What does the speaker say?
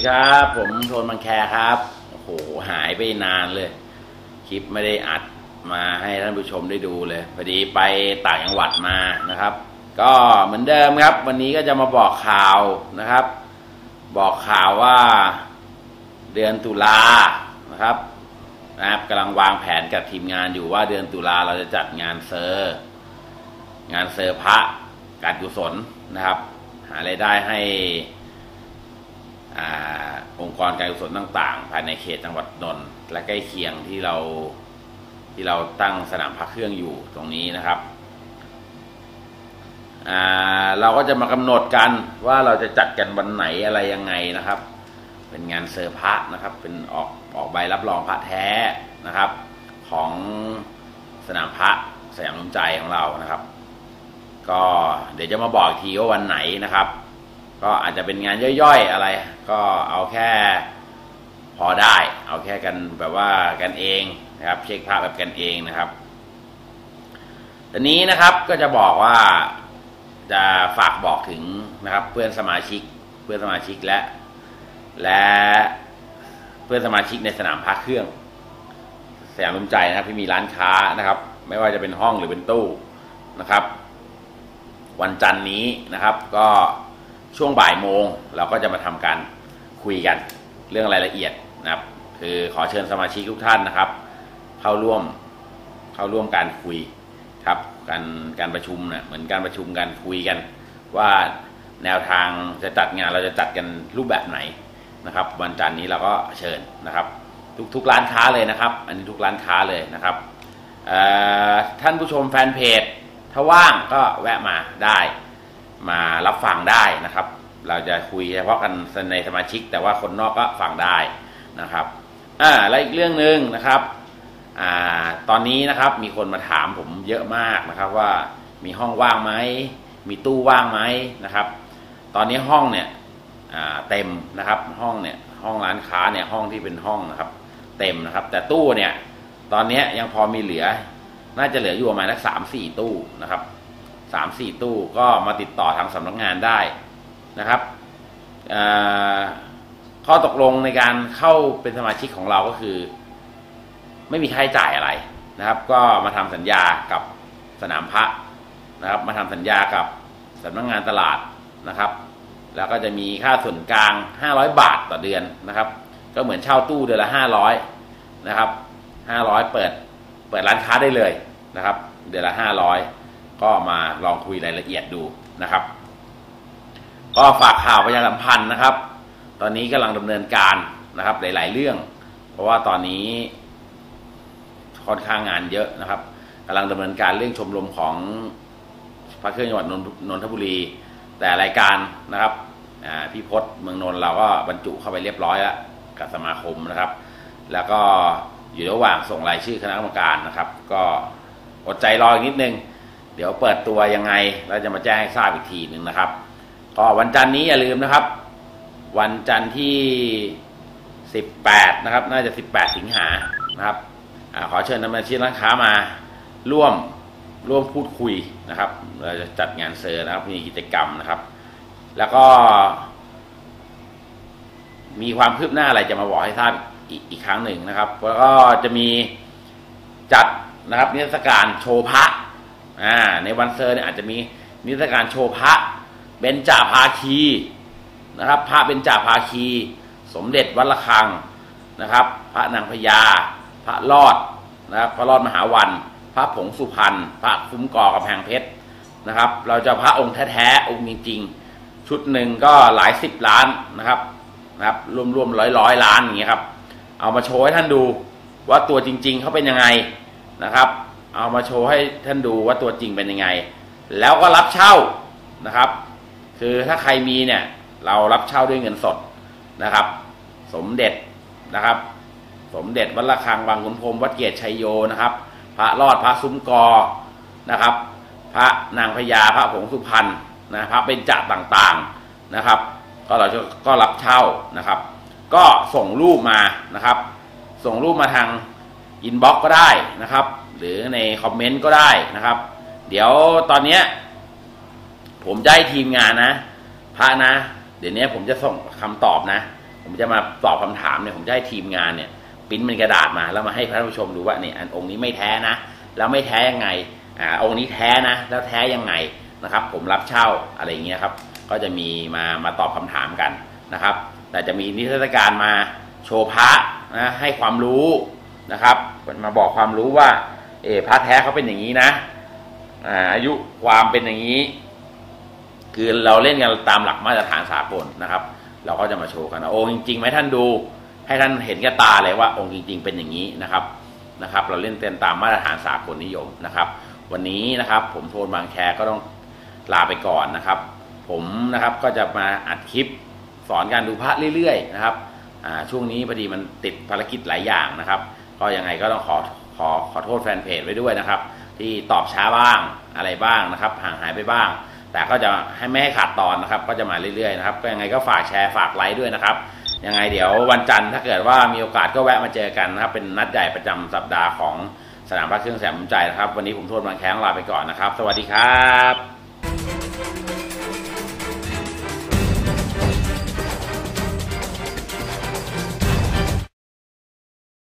ดีครับ ผมโทนบังแคครับ โอ้โห หายไปนานเลย คลิปไม่ได้อัดมาให้ท่านผู้ชมได้ดูเลยพอดีไปต่างจังหวัดมานะครับ ก็เหมือนเดิมครับ วันนี้ก็จะมาบอกข่าวนะครับ บอกข่าวว่าเดือนตุลานะครับนะครับกำลังวางแผนกับทีมงานอยู่ว่าเดือนตุลาเราจะจัดงานเซอร์ งานเซอร์พระการกุศลนะครับ หารายได้ให้ องค์กรการกุศลต่าง ๆ ภายในเขตจังหวัดนนท์และใกล้เคียงที่เราที่เราตั้งสนามพักเครื่องอยู่ตรงนี้นะครับอ่าเราก็จะมากำหนดกันว่าเราจะจัดกันวันไหนอะไรยังไงนะครับ เป็นงานเซอร์พระนะครับ เป็นออกออกใบรับรองพระแท้นะครับ ของสนามพระสยามน้ำใจของเรานะครับ ก็เดี๋ยวจะมาบอกอีกทีว่าวันไหนนะครับ ก็อาจจะเป็นงานย่อยๆอะไร ก็เอาแค่พอได้ เอาแค่กันแบบว่ากันเองนะครับ เช็คพระแบบกันเองนะครับตอนนี้นะครับก็จะบอกว่าจะฝากบอกถึงนะครับ เพื่อนสมาชิก เพื่อนสมาชิกและ และเพื่อนสมาชิกในสนามพักเครื่องสยามรุมใจนะครับที่มีร้านค้านะครับ ไม่ว่าจะเป็นห้องหรือเป็นตู้นะครับ วันจันทร์นี้นะครับ ก็ ช่วงบ่ายโมงเราก็จะมาทำการคุยกันเรื่องรายละเอียดนะครับ คือขอเชิญสมาชิกทุกท่านนะครับ เข้าร่วมเข้าร่วมการคุยครับการการประชุมเนะ่ยเหมือนการประชุมกันคุยกัน ว่าแนวทางจะจัดงานเราจะจัดกันรูปแบบไหนนะครับ วันจันทร์นี้เราก็เชิญนะครับ ทุกทุกร้านค้าเลยนะครับ อันนี้ทุกร้านค้าเลยนะครับท่านผู้ชมแฟนเพจถ้าว่างก็แวะมาได้ ฟังได้นะครับ เราจะคุยเฉพาะกันในสมาชิก แต่ว่าคนนอกก็ฟังได้นะครับอ่าและอีกเรื่องหนึ่งนะครับอ่าตอนนี้นะครับมีคนมาถามผมเยอะมากนะครับว่ามีห้องว่างไหมมีตู้ว่างไหมนะครับ ตอนนี้ห้องเนี่ยเต็มนะครับห้องเนี่ยห้องร้านค้าเนี่ยห้องที่เป็นห้องนะครับ เต็มนะครับ แต่ตู้เนี่ยตอนนี้ยังพอมีเหลือ น่าจะเหลืออยู่ประมาณสักสามสี่ตู้นะครับ สามสี่ตู้ก็มาติดต่อทางสำนักงานได้นะครับข้อตกลงในการเข้าเป็นสมาชิกของเราก็คือ ไม่มีค่าใช้จ่ายอะไรนะครับ ก็มาทำสัญญากับสนามพระนะครับ มาทำสัญญากับสำนักงงานตลาดนะครับ แล้วก็จะมีค่าส่วนกลาง 500 บาทต่อเดือนนะครับ ก็เหมือนเช่าตู้เดือนละ 500 นะครับ 500 เปิด เปิดร้านค้าได้เลยนะครับ เดือนละ 500 ก็มาลองคุยรายละเอียดดูนะครับ ก็ฝากข่าวประชาสัมพันธ์นะครับ ตอนนี้กำลังดำเนินการนะครับ หลาย ๆ เรื่อง เพราะว่าตอนนี้ค่อนข้างงานเยอะนะครับกำลังดำเนินการเรื่องชมรมของพระเครื่องจังหวัดนนทบุรี แต่รายการนะครับพี่พศเมืองนนท์เราก็บรรจุเข้าไปเรียบร้อยแล้วกับสมาคมนะครับ แล้วก็อยู่ระหว่างส่งรายชื่อคณะกรรมการนะครับ ก็อดใจรออีกนิดนึง เดี๋ยวเปิดตัวยังไงเราจะมาแจ้งให้ทราบอีกทีหนึ่งนะครับก็วันจันทร์นี้อย่าลืมนะครับ วันจันทร์ที่ 18 นะครับ น่าจะ 18 สิงหานะครับอขอเชิญนำมาชีร้านค้ามาร่วมร่วมพูดคุยนะครับ เราจะจัดงานเซอร์นะครับ มีกิจกรรมนะครับ แล้วก็ มีความคืบหน้าอะไรจะมาบอกให้ทราบอีกอีกครั้งหนึ่งนะครับ แล้วก็จะมีจัดนะครับนิทรรศการโชว์พระ อ่าในวันเซอร์เนี่ยอาจจะมีนิทรรศการโชว์พระเบญจาภาคีนะครับพระเบญจาภาคี สมเด็จวัดระฆังนะครับ พระนางพญา พระรอดนะครับพระรอดมหาวัน พระผงสุพรรณพระคุ้มก่อกระแพงเพชรนะครับ เราจะพระองค์แท้ๆองค์จริงๆ ชุดหนึ่งก็หลายสิบล้านนะครับนะครับรวมๆร้อยร้อยล้านอย่างเงี้ยครับเอามาโชว์ให้ท่านดูว่าตัวจริง ๆเขาเป็นยังไงนะครับ เอามาโชว์ให้ท่านดูว่าตัวจริงเป็นยังไง แล้วก็รับเช่านะครับ คือถ้าใครมีเนี่ยเรารับเช่าด้วยเงินสดนะครับ สมเด็จนะครับ สมเด็จวัดระฆังบางขุนพรมวัดเกียรติชัยโยนะครับ พระรอดพระซุ้มกอนะครับ พระนางพญาพระผงสุพรรณนะพระเป็นจักต่างๆนะครับ ก็เราจะก็รับเช่านะครับ ก็ส่งรูปมานะครับ ส่งรูปมาทางอินบ็อกก็ได้นะครับ หรือในคอมเมนต์ก็ได้นะครับ เดี๋ยวตอนนี้ผมจะให้ทีมงานนะพระนะ เดี๋ยวนี้ผมจะส่งคำตอบนะ ผมจะมาตอบคำถามเนี่ยผมจะให้ทีมงานเนี่ยปิ้นเป็นกระดาษมาแล้วมาให้ท่านผู้ชมดูว่าเนี่ยอันองค์นี้ไม่แท้นะ แล้วไม่แท้ยังไงอ่าองค์นี้แท้นะ แล้วแท้ยังไงนะครับ ผมรับเช่าอะไรอย่างเงี้ยครับ ก็จะมีมามาตอบคำถามกันนะครับ แต่จะมีนิทรรศการมาโชว์พระนะให้ความรู้นะครับ มาบอกความรู้ว่า เออพระแท้เขาเป็นอย่างนี้นะอ่าอายุความเป็นอย่างนี้ คือเราเล่นกันตามหลักมาตรฐานสากลนะครับ เราก็จะมาโชว์กันนะโอ้จริงๆไหมท่านดู ให้ท่านเห็นกับตาเลยว่า องค์จริง ๆ เป็นอย่างนี้นะครับนะครับ เราเล่นเต้นตามมาตรฐานสากลนิยมนะครับ วันนี้นะครับ ผมโทนบางแคก็ต้องลาไปก่อนนะครับ ผมนะครับก็จะมาอัดคลิปสอนการดูพระเรื่อยๆนะครับช่วงนี้พอดีมันติดภารกิจหลายอย่างนะครับ ก็ยังไงก็ต้องขอ อขอโทษแฟนเพจไว้ด้วยนะครับ ที่ตอบช้าบ้างอะไรบ้างนะครับ ห่างหายไปบ้าง แต่ก็จะให้ไม่ให้ขาดตอนนะครับ ก็จะมาเรื่อยๆนะครับก็ยังไงก็ฝากแชร์ฝากไลค์ด้วยนะครับยังไงเดี๋ยววันจันทร์ถ้าเกิดว่ามีโอกาสก็แวะมาเจอกันนะครับเป็นนัดใหญ่ประจำสัปดาห์ของสนามพระเครื่องแสนมุมใจนะครับ วันนี้ผมโทษบางแข้งลาไปก่อนนะครับ สวัสดีครับ